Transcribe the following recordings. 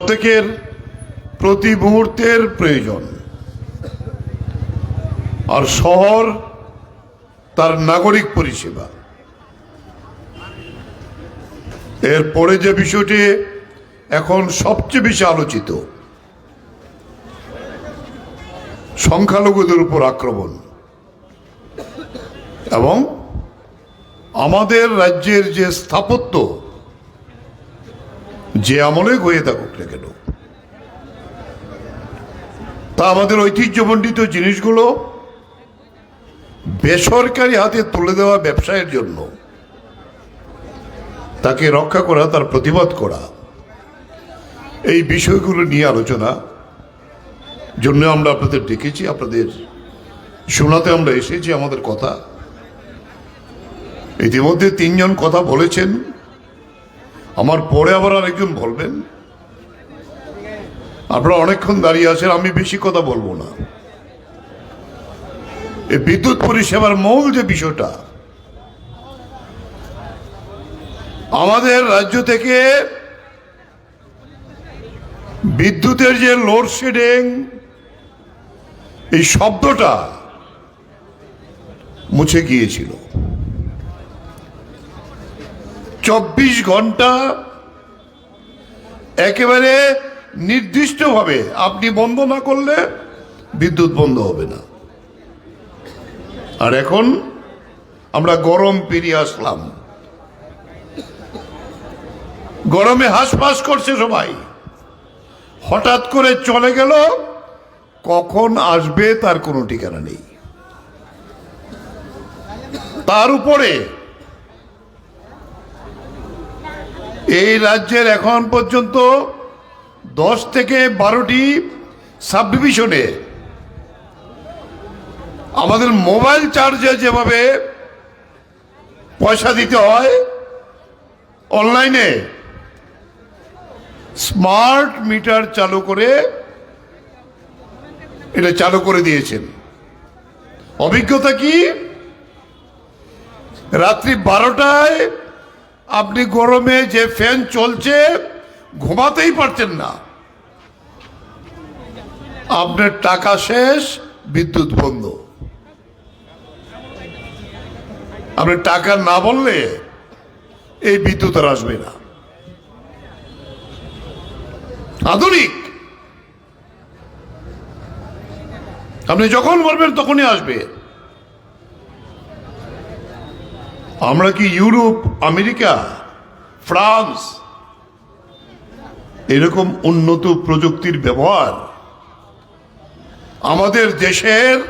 প্রত্যেকের প্রতি মুহূর্তের প্রয়োজন। আর শহর তার নাগরিক পরিষেবা। এরপরে যে বিষয়টি এখন সবচেয়ে বেশি আলোচিত, সংখ্যালঘুদের উপর আক্রমণ এবং আমাদের রাজ্যের যে স্থাপত্য যে আমলে হয়ে থাকুক না কেন? তা আমাদের ঐতিহ্যমণ্ডিত জিনিসগুলো বেসরকারি হাতে তুলে দেওয়া ব্যবসায়ের জন্য। তাকে রক্ষা করা, তার প্রতিবাদ করা। এই বিষয়গুলো নিয়ে আলোচনা জন্য আমরা আপনাদের ডেকেছি, আপনাদের শোনাতে আমরা এসেছি আমাদের কথা। ইতিমধ্যে তিনজন কথা বলেছেন। আমার পরে আবার আরেকজন বলবেন? আপনারা অনেকক্ষণ দাঁড়িয়ে আছেন, আমি বেশি কথা বলব না। এই বিদ্যুৎ পরিষেবার মূল যে বিষয়টা, আমাদের রাজ্য থেকে বিদ্যুতের যে লোডশেডিং এই শব্দটা মুছে গিয়েছিল। চব্বিশ ঘণ্টা একেবারে নির্দিষ্টভাবে আপনি বন্ধ না করলে বিদ্যুৎ বন্ধ হবে না। আর এখন আমরা গরম পেরিয়ে আসলাম। গরমে হাঁসফাঁস করছে সবাই। হঠাৎ করে চলে গেল, কখন আসবে তার কোনো ঠিকানা নেই। তার উপরে এই রাজ্যের এখন পর্যন্ত দশ থেকে বারোটি সাব ডিভিশনে আমাদের মোবাইল চার্জে যেভাবে পয়সা দিতে হয়, অনলাইনে স্মার্ট মিটার চালু করে এটা চালু করে দিয়েছেন। অভিজ্ঞতা কি? রাত্রি বারোটায় আপনি গরমে যে ফ্যান চলছে, ঘুমাতেই পারছেন না। আপনার টাকা শেষ, বিদ্যুৎ বন্ধ। আপনি টাকা না বললে এই বিদ্যুৎ আর আসবে না। আধুনিক। আপনি যখন বলবেন তখনই আসবে। আমরা কি ইউরোপ, আমেরিকা, ফ্রান্স এরকম উন্নত প্রযুক্তির ব্যবহার? আমাদের দেশের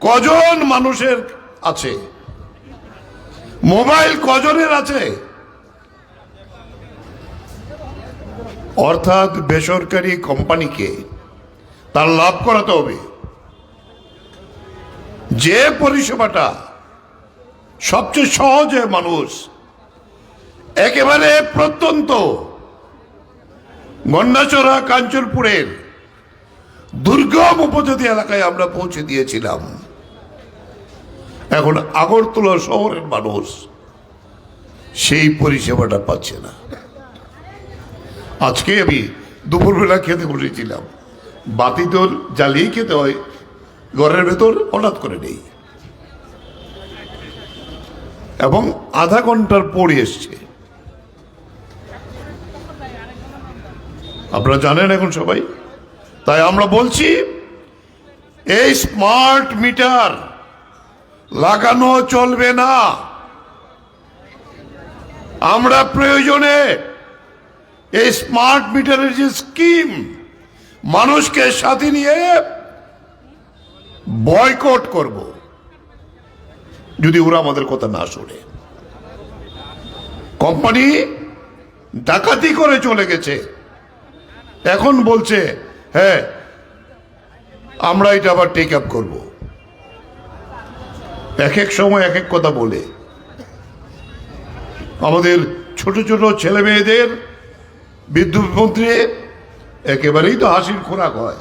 কজন মানুষের আছে? মোবাইল কজনের আছে? অর্থাৎ বেসরকারি কোম্পানিকে তার লাভ করাতে হবে। যে পরিষেবাটা সবচেয়ে সহজে মানুষ একেবারে প্রত্যন্ত গন্ডাচড়া কাঞ্চনপুরের দুর্গম উপজাতি এলাকায় আমরা পৌঁছে দিয়েছিলাম। এখন আগরতলা শহরের মানুষ সেই পরিষেবাটা পাচ্ছে না। আজকে আমি দুপুরবেলা খেতে বসেছিলাম। বাতি তোর জ্বালিয়ে খেতে হয়। ঘরের ভেতর হঠাৎ করে নেই। এবং আধা ঘণ্টার পরে এসছে। আপনারা জানেন এখন সবাই? তাই আমরা বলছি, এই স্মার্ট মিটার লাগানো চলবে না। আমরা প্রয়োজনে এই স্মার্ট মিটারের যে স্কিম, মানুষকে সাথে নিয়ে বয়কট করব। যদি ওরা আমাদের কথা না শোনে। কোম্পানি ডাকাতি করে চলে গেছে। এখন বলছে হ্যাঁ আমরা এটা আবার টেক আপ করব। এক এক সময় এক এক কথা বলে। আমাদের ছোট ছোট ছেলে মেয়েদের, বিদ্যুৎ মন্ত্রী, একেবারেই তো হাসির খোরাক হয়।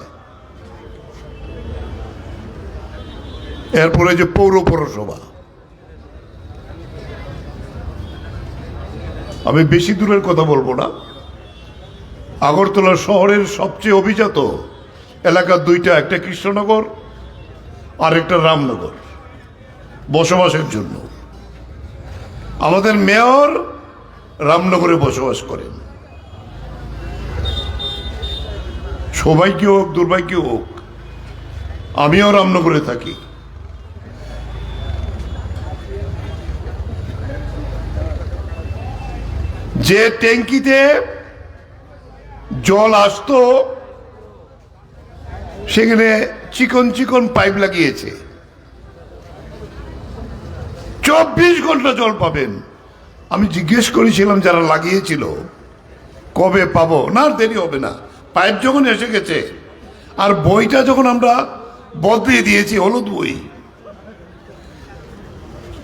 এরপরে যে পৌর পৌরসভা। আমি বেশি দূরের কথা বলব না। আগরতলা শহরের সবচেয়ে অভিজাত এলাকা দুইটা, একটা কৃষ্ণনগর আর একটা রামনগর, বসবাসের জন্য। আমাদের মেয়র রামনগরে বসবাস করেন। সৌভাগ্য হোক, দুর্ভাগ্য হোক, আমিও রামনগরে থাকি। যে ট্যাঙ্কিতে জল আসতো, সেখানে চিকন চিকন পাইপ লাগিয়েছে। চব্বিশ ঘণ্টা জল পাবেন। আমি জিজ্ঞেস করেছিলাম যারা লাগিয়েছিল, কবে পাবো? না দেরি হবে না। পাইপ যখন এসে গেছে, আর বইটা যখন আমরা বদলিয়ে দিয়েছি, হলুদ বই,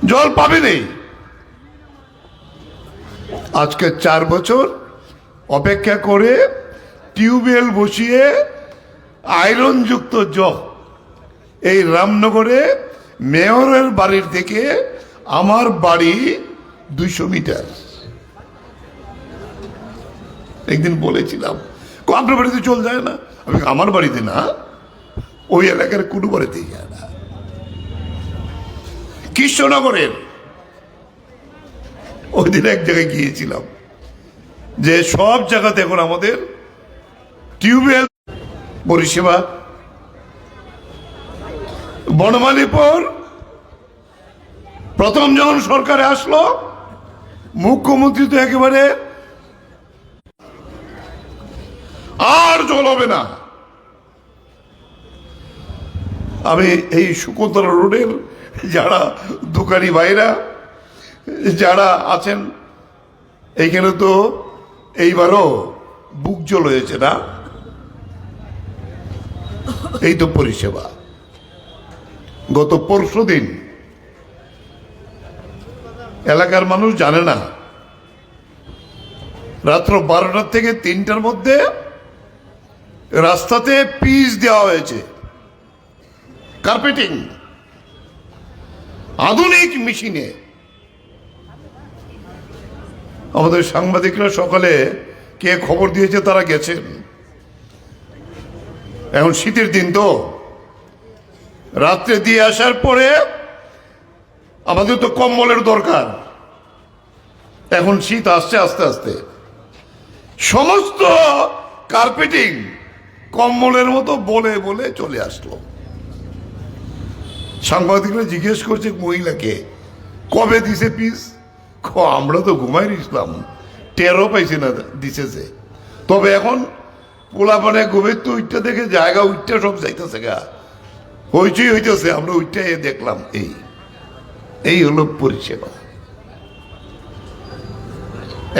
জল পাবে নেই। আজকে চার বছর অপেক্ষা করে টিউবওয়েল বসিয়ে আয়রনযুক্ত জল এই রামনগরে মেয়রের বাড়ির থেকে আমার বাড়ি দুইশো মিটার। একদিন বলেছিলাম আপনার বাড়িতে চল যায় না? আমি আমার বাড়িতে না, ওই এলাকার কোনো বাড়িতেই যায় না। কৃষ্ণনগরের ওই দিন এক জায়গায় গিয়েছিলাম। যে সব জায়গাতে এখন আমাদের টিউবওয়েল পরিষেবা, বনমালীপুর, প্রথম যখন সরকারে আসলো, মুখ্যমন্ত্রী তো একেবারে আর জল হবে না। আমি এই শকুন্তলা রোডের যারা দোকানি ভাইরা যারা আছেন, এইখানে তো এইবারও বুক জল হয়েছে না? এই তো পরিষেবা। গত পরশু দিন এলাকার মানুষ জানে না, রাত্র বারোটার থেকে তিনটার মধ্যে রাস্তাতে পিচ দেওয়া হয়েছে। কার্পেটিং, আধুনিক মেশিনে। আমাদের সাংবাদিকরা সকালে কে খবর দিয়েছে তারা গেছেন। এখন শীতের দিন তো। রাত্রে দিয়ে আসার পরে আমাদের তো কম্বলের দরকার। এখন শীত আসছে আস্তে আস্তে। সমস্ত কার্পেটিং কম্বলের মতো বলে বলে চলে আসলো। সাংবাদিকরা জিজ্ঞেস করছে মহিলাকে, কবে দিছে পিস আমরা তো ঘুমাই ইসলাম টেরও পাইছি না দিছে তবে এখন পোলাপানে ঘুমের তো উইটটা দেখে জায়গা উইটটা সব যাইতেছে গা। হইচই হইতেছে, আমরা উইটটা এ দেখলাম, এই। এই হলো পরিষেবা।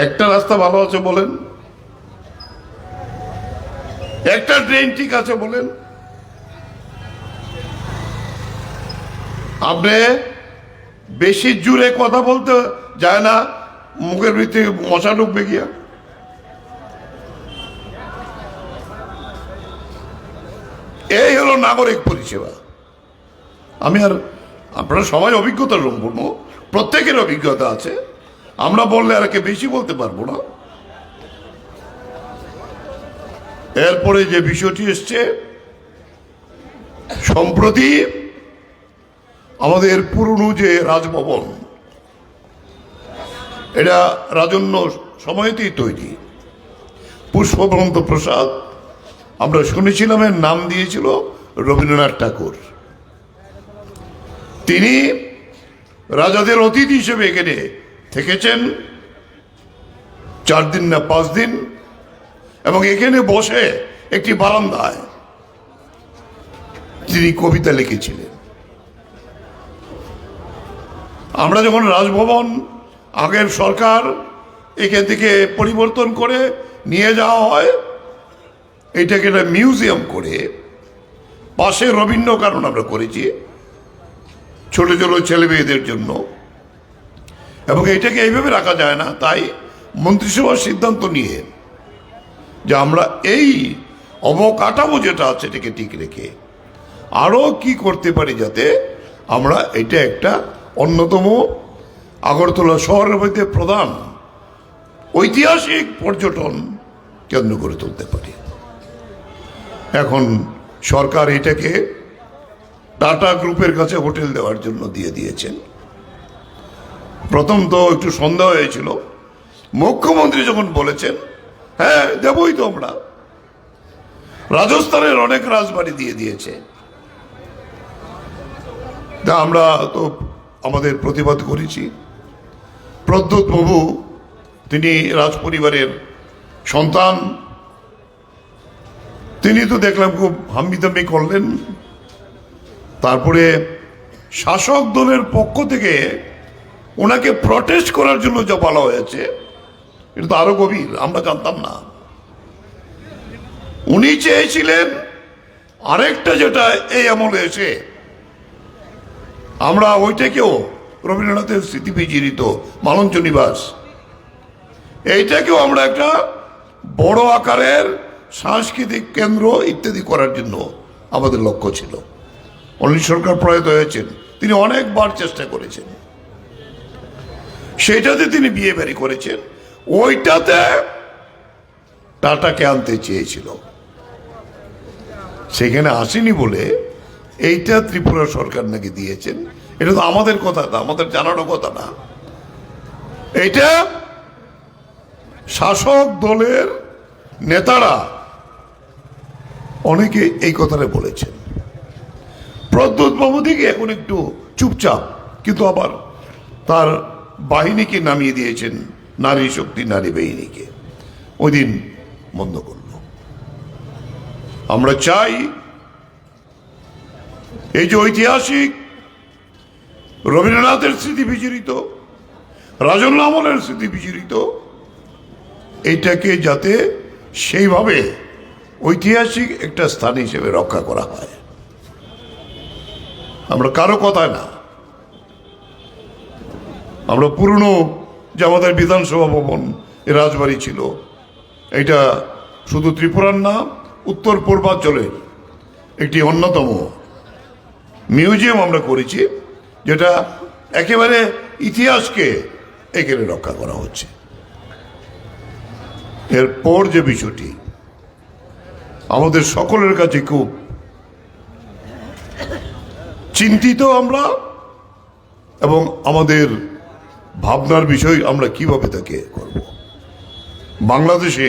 একটা রাস্তা ভালো আছে বলেন। একটা ট্রেন ঠিক আছে বলেন। আপনি বেশি জুড়ে কথা বলতে যায় না, মুখের ভিতরে মশা ঢুকবে গিয়া এই হলো নাগরিক পরিষেবা। আমি আর আপনারা সবাই অভিজ্ঞতা সম্পূর্ণ, প্রত্যেকের অভিজ্ঞতা আছে। আমরা বললে আর কে বেশি বলতে পারব না। এরপরে যে বিষয়টি এসছে, সম্প্রতি আমাদের পুরনো যে রাজভবন এটা রাজন্য সময়তেই তৈরি। পুষ্পবন্ত প্রসাদ, আমরা শুনেছিলাম এর নাম দিয়েছিল রবীন্দ্রনাথ ঠাকুর। তিনি রাজাদের অতিথি হিসেবে এখানে থেকেছেন, চার দিন না পাঁচ দিন, এবং এখানে বসে একটি বারান্দায় তিনি কবিতা লিখেছিলেন। আমরা যখন রাজভবন আগের সরকার এখান থেকে পরিবর্তন করে নিয়ে যাওয়া হয়। এটাকে একটা মিউজিয়াম করে। পাশে রবীন্দ্র কারণ আমরা করেছি। ছোট ছোট ছেলে মেয়েদের জন্য। এবং এটাকে এইভাবে রাখা যায় না। তাই মন্ত্রিসভার সিদ্ধান্ত নিয়ে যে আমরা এই অবকাঠামো যেটা আছে এটাকে ঠিক রেখে আরও কি করতে পারি যাতে আমরা এটা একটা অন্যতম আগরতলা শহরের মধ্যে প্রধান ঐতিহাসিক পর্যটন কেন্দ্র করে তুলতে পারি। এখন সরকার এটাকে টাটা গ্রুপের কাছে হোটেল দেওয়ার জন্য দিয়ে দিয়েছেন। প্রথম তো একটু সন্দেহ হয়েছিল। মুখ্যমন্ত্রী যখন বলেছেন হ্যাঁ দেবই তো আমরা। রাজস্থানের অনেক রাজবাড়ি দিয়ে দিয়েছে। তা আমরা তো আমাদের প্রতিবাদ করেছি। প্রদ্যুৎ প্রভু, তিনি রাজপরিবারের সন্তান। তিনি তো দেখলাম খুব হাম্বিদাম্বি করলেন। তারপরে শাসক দলের পক্ষ থেকে ওনাকে প্রটেস্ট করার জন্য যা বলা হয়েছে, এটা তো আরও গভীর, আমরা জানতাম না। উনি চেয়েছিলেন আরেকটা যেটা এই আমলে এসে, আমরা ওইটাকেও রবীন্দ্রনাথের স্মৃতি বিজড়িত মালঞ্চ নিবাস। এইটাকেও আমরা একটা বড় আকারের সাংস্কৃতিক কেন্দ্র ইত্যাদি করার জন্য আমাদের লক্ষ্য ছিল। অনিল সরকার প্রয়াত হয়েছেন, তিনি অনেকবার চেষ্টা করেছেন। সেটাতে তিনি বিয়ে বাড়ি করেছেন, ওইটাতে টাটাকে আনতে চেয়েছিল। সেখানে আসেনি বলে এইটা ত্রিপুরা সরকার নাকি দিয়েছেন। এটা তো আমাদের কথা না, আমাদের জানানো কথা না। এইটা শাসক দলের নেতারা অনেকে এই কথাটা বলেছেন। প্রদ্যুৎ বাবু দিকে এখন একটু চুপচাপ, কিন্তু আবার তার বাহিনীকে নামিয়ে দিয়েছেন নারী শক্তি, নারী বাহিনীকে। ওই দিন বন্ধ করল। আমরা চাই এই যে ঐতিহাসিক রবীন্দ্রনাথের স্মৃতি বিজড়িত রাজন্য আমলের স্মৃতি বিজড়িত এইটাকে যাতে সেইভাবে ঐতিহাসিক একটা স্থান হিসেবে রক্ষা করা হয়। আমরা কারও কথায় না। আমরা পুরনো যে আমাদের বিধানসভা ভবন রাজবাড়ি ছিল, এটা শুধু ত্রিপুরার না উত্তর পূর্বাঞ্চলের একটি অন্যতম মিউজিয়াম আমরা করেছি। যেটা একেবারে ইতিহাসকে এখানে রক্ষা করা হচ্ছে। এরপর যে বিষয়টি, আমাদের সকলের কাছে খুব চিন্তিত আমরা এবং আমাদের ভাবনার বিষয় আমরা কীভাবে তাকে করব। বাংলাদেশে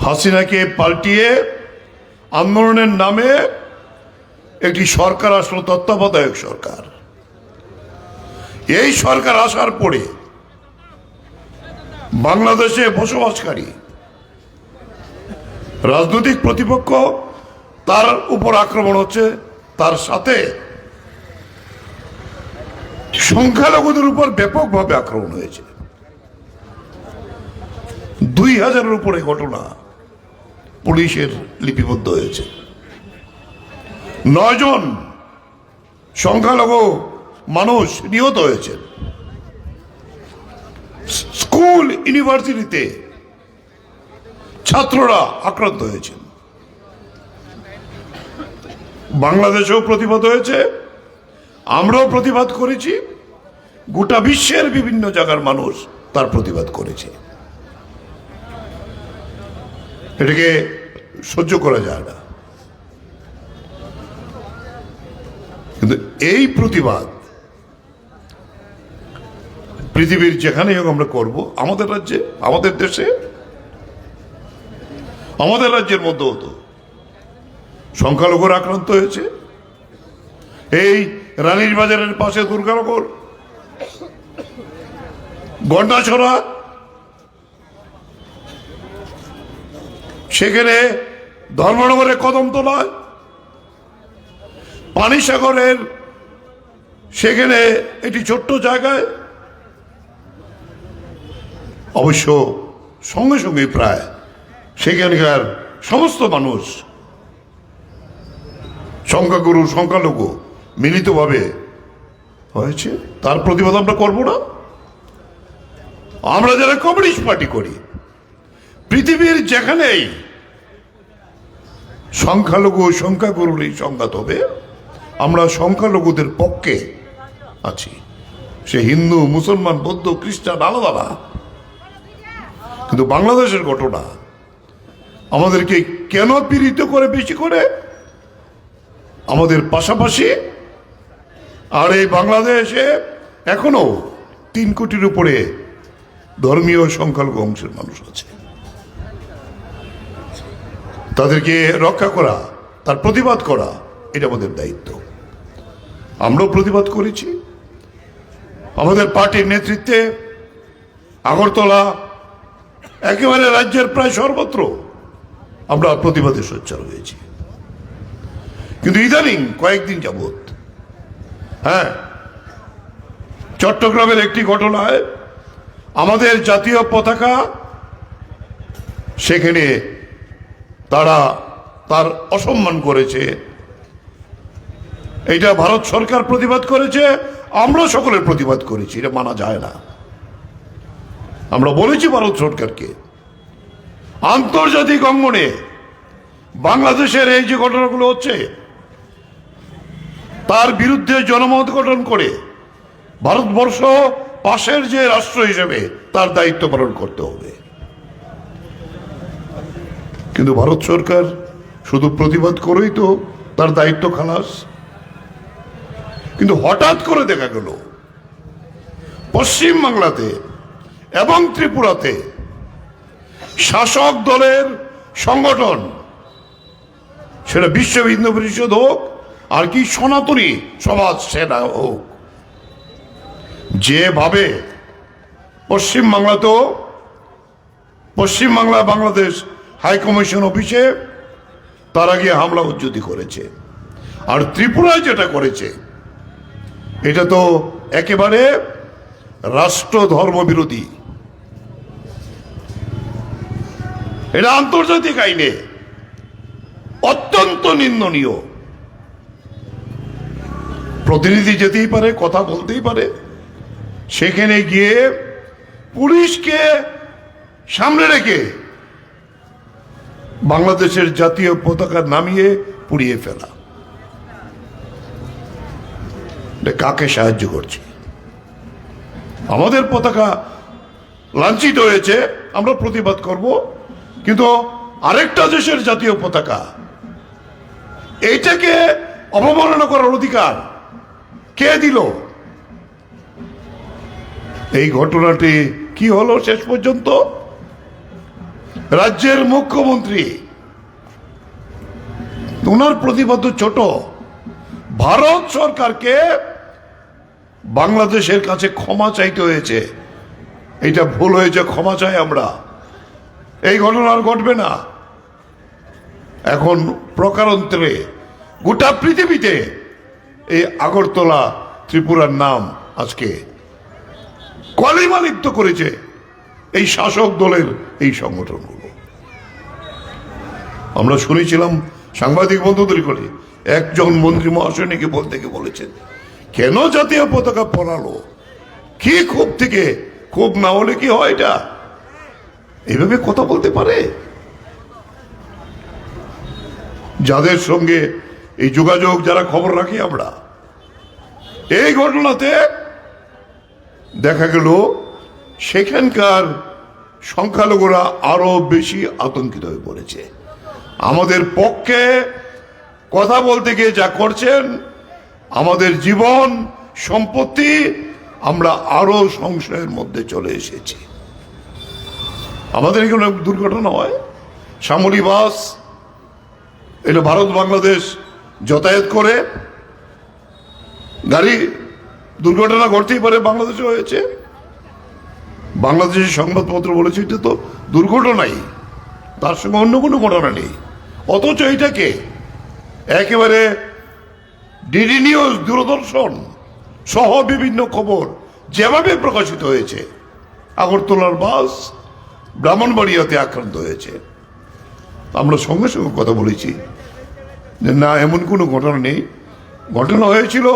হাসিনাকে পাল্টিয়ে আন্দোলনের নামে একটি সরকার আসলো, তত্ত্বাবধায়ক সরকার। এই সরকার আসার পরে বাংলাদেশে বসবাসকারী রাজনৈতিক প্রতিপক্ষ তার উপর আক্রমণ হচ্ছে, তার সাথে সংখ্যালঘুদের উপর ব্যাপকভাবে আক্রমণ হয়েছে। দুই হাজারের উপরে ঘটনা পুলিশের লিপিবদ্ধ হয়েছে। নয়জন সংখ্যালঘু মানুষ নিহত হয়েছেন স্কুল, ইউনিভার্সিটিতে ছাত্ররা আক্রান্ত হয়েছেন বাংলাদেশেও প্রতিবাদ হয়েছে, আমরাও প্রতিবাদ করেছি, গোটা বিশ্বের বিভিন্ন জায়গার মানুষ তার প্রতিবাদ করেছে। এটাকে সহ্য করা যায় না কিন্তু এই প্রতিবাদ পৃথিবীর যেখানেই হোক আমরা করব, আমাদের রাজ্যে, আমাদের দেশে, আমাদের রাজ্যের মধ্যে হতো। সংখ্যালঘুর আক্রান্ত হয়েছে। এই রানীর বাজারের পাশে দুর্গানগর, গন্ডাছড়া, সেখানে ধর্মনগরের কদমতলায় পানিসাগরের সেখানে একটি ছোট্ট জায়গায় অবশ্য সঙ্গে সঙ্গে প্রায় সেখানকার সমস্ত মানুষ, সংখ্যাগুরু, সংখ্যালঘু মিলিতভাবে হয়েছে। তার প্রতিবাদ আমরা করব না। আমরা যারা কমিউনিস্ট পার্টি করি, পৃথিবীর যেখানেই সংখ্যালঘু, সংখ্যাগুরুর এই সংঘাত হবে, আমরা সংখ্যালঘুদের পক্ষে আছি। সে হিন্দু, মুসলমান, বৌদ্ধ, খ্রিস্টান, আলাদা না কিন্তু বাংলাদেশের ঘটনা, আমাদেরকে কেন পীড়িত করে বেশি করে? আমাদের পাশাপাশি আর এই বাংলাদেশে এখনও তিন কোটির উপরে ধর্মীয় সংখ্যালঘু অংশের মানুষ আছে। তাদেরকে রক্ষা করা, তার প্রতিবাদ করা, এটা আমাদের দায়িত্ব। আমরাও প্রতিবাদ করেছি। আমাদের পার্টির নেতৃত্বে আগরতলা একেবারে রাজ্যের প্রায় সর্বত্র আমরা প্রতিবাদে সোচ্চার হয়েছি। কিন্তু ইদানিং কয়েকদিন যাবৎ হ্যাঁ চট্টগ্রামের একটি ঘটনায় আমাদের জাতীয় পতাকা, সেখানে তারা তার অসম্মান করেছে। এটা ভারত সরকার প্রতিবাদ করেছে। আমরা সকলের প্রতিবাদ করেছি, এটা মানা যায় না। আমরা বলেছি ভারত সরকারকে, আন্তর্জাতিক অঙ্গনে বাংলাদেশের এই যে ঘটনাগুলো হচ্ছে, তার বিরুদ্ধে জনমত গঠন করে ভারতবর্ষ পাশের যে রাষ্ট্র হিসেবে তার দায়িত্ব পালন করতে হবে। কিন্তু ভারত সরকার শুধু প্রতিবাদ করেই তো তার দায়িত্ব খালাস। কিন্তু হঠাৎ করে দেখা গেল, পশ্চিম বাংলাতে এবং ত্রিপুরাতে শাসক দলের সংগঠন, সেটা বিশ্ব হিন্দু পরিষদ হোক, আর কি সনাতনী সমাজ সেনা হোক, যেভাবে পশ্চিম বাংলাতেও, পশ্চিম বাংলা বাংলাদেশ হাই কমিশন অফিসে তারা গিয়ে হামলা উজ্জুতি করেছে। আর ত্রিপুরায় যেটা করেছে এটা তো একেবারে রাষ্ট্র ধর্ম বিরোধী এটা আন্তর্জাতিক আইনে অত্যন্ত নিন্দনীয়। প্রতিনিধি যেতেই পারে, কথা বলতেই পারে। সেখানে গিয়ে পুলিশকে সামনে রেখে বাংলাদেশের জাতীয় পতাকা নামিয়ে পুড়িয়ে ফেলা। কাকে সাহায্য করছে? আমাদের পতাকা লাঞ্ছিত হয়েছে, আমরা প্রতিবাদ করব, কিন্তু আরেকটা দেশের জাতীয় পতাকা, এইটাকে অবমাননা করার অধিকার কে দিল? এই ঘটনাটি কি হলো শেষ পর্যন্ত? রাজ্যের মুখ্যমন্ত্রী ওনার প্রতিবাদ ছোট, ভারত সরকারকে বাংলাদেশের কাছে ক্ষমা চাইতে হয়েছে। এটা ভুল হয়েছে, ক্ষমা চাই আমরা। এই ঘটনা আর ঘটবে না। এখন প্রকারান্তরে গোটা পৃথিবীতে এই আগরতলা ত্রিপুরার নাম আজকে কলিমা লিপ্ত করেছে এই শাসক দলের এই সংগঠনগুলো। আমরা শুনেছিলাম সাংবাদিক বন্ধুদের করে, একজন মন্ত্রী মহাশয় নাকি বলতে বলেছেন কেন জাতীয় পতাকা পড়ালো কি ক্ষোভ থেকে? ক্ষোভ না হলে কি হয় এটা? এভাবে কথা বলতে পারে? যাদের সঙ্গে এই যোগাযোগ, যারা খবর রাখি আমরা, এই ঘটনাতে দেখা গেল, সেখানকার সংখ্যালঘুরা আরও বেশি আতঙ্কিত হয়ে পড়েছে। আমাদের পক্ষে কথা বলতে গিয়ে যা করছেন আমাদের জীবন, সম্পত্তি, আমরা আরও সংশয়ের মধ্যে চলে এসেছি। আমাদের এখানে দুর্ঘটনা হয়। শ্যামলী বাস এটা ভারত, বাংলাদেশ যাতায়াত করে। গাড়ি দুর্ঘটনা ঘটতেই পারে বাংলাদেশে হয়েছে। বাংলাদেশের সংবাদপত্র বলেছে, এটা তো দুর্ঘটনাই। তার সঙ্গে অন্য কোনো ঘটনা নেই। অথচ এইটাকে একেবারে ডিডি নিউজ দূরদর্শন সহ বিভিন্ন খবর যেভাবে প্রকাশিত হয়েছে, আগরতলার বাস ব্রাহ্মণবাড়িয়াতে আক্রান্ত হয়েছে। আমরা সঙ্গে সঙ্গে কথা বলেছি যে না, এমন কোনো ঘটনা নেই। ঘটনা হয়েছিল,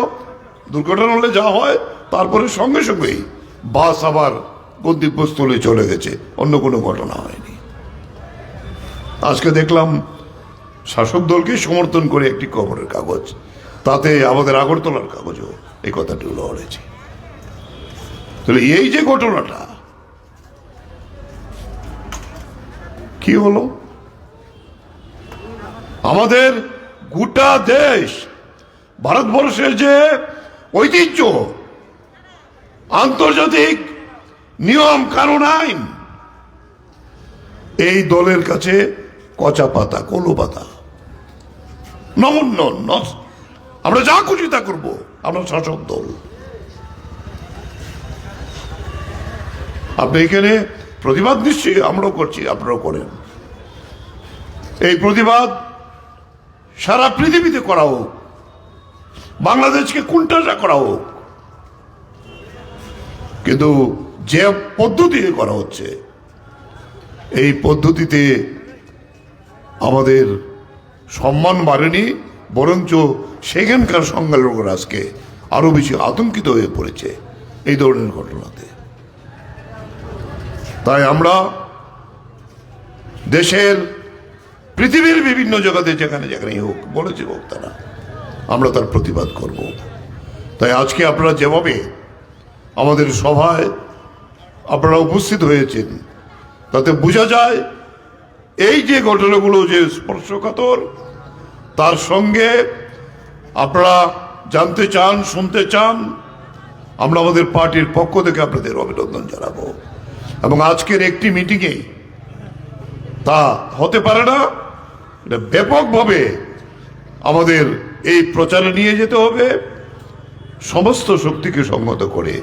দুর্ঘটনা হলে যা হয়, তারপরে সঙ্গে সঙ্গেই বাস আবার গন্তব্যস্থলে চলে গেছে, অন্য কোনো ঘটনা হয়নি। আজকে দেখলাম শাসক দলকে সমর্থন করে একটি খবরের কাগজ। তাতে আমাদের আগরতলার কাগজও এই কথাটি লড়েছে তাহলে এই যে ঘটনাটা, কি হলো? আমাদের গোটা দেশ, ভারতবর্ষের যে ঐতিহ্য, আন্তর্জাতিক নিয়ম, কানুন, আইন, এই দলের কাছে কচা পাতা, কলু পাতা নগণ্য ন- আমরা যা খুশি তা করব। আমরা শাসক দল। আপনি এখানে প্রতিবাদ নিশ্চয়ই আমরাও করছি, আপনারাও করেন। এই প্রতিবাদ সারা পৃথিবীতে করা হোক, বাংলাদেশকে কোনটা করা হোক। কিন্তু যে পদ্ধতিতে করা হচ্ছে, এই পদ্ধতিতে আমাদের সম্মান বাড়েনি বরঞ্চ সেখানকার সংখ্যালঘুরা আজকে আরও বেশি আতঙ্কিত হয়ে পড়েছে এই ধরনের ঘটনাতে। তাই আমরা দেশের, পৃথিবীর বিভিন্ন জগতে যেখানে যেখানেই হোক, বলেছে হোক তারা আমরা তার প্রতিবাদ করব। তাই আজকে আপনারা যেভাবে আমাদের সভায় আপনারা উপস্থিত হয়েছেন, তাতে বোঝা যায় এই যে ঘটনাগুলো যে স্পর্শকাতর তার সঙ্গে আপনারা জানতে চান, শুনতে চান, আমরা আমাদের পার্টির পক্ষ থেকে আপনাদের অভিনন্দন জানাব। এবং আজকের একটি মিটিংয়ে তা হতে পারে না, এটা ব্যাপকভাবে আমাদের এই প্রচারে নিয়ে যেতে হবে, সমস্ত শক্তিকে সংগত করে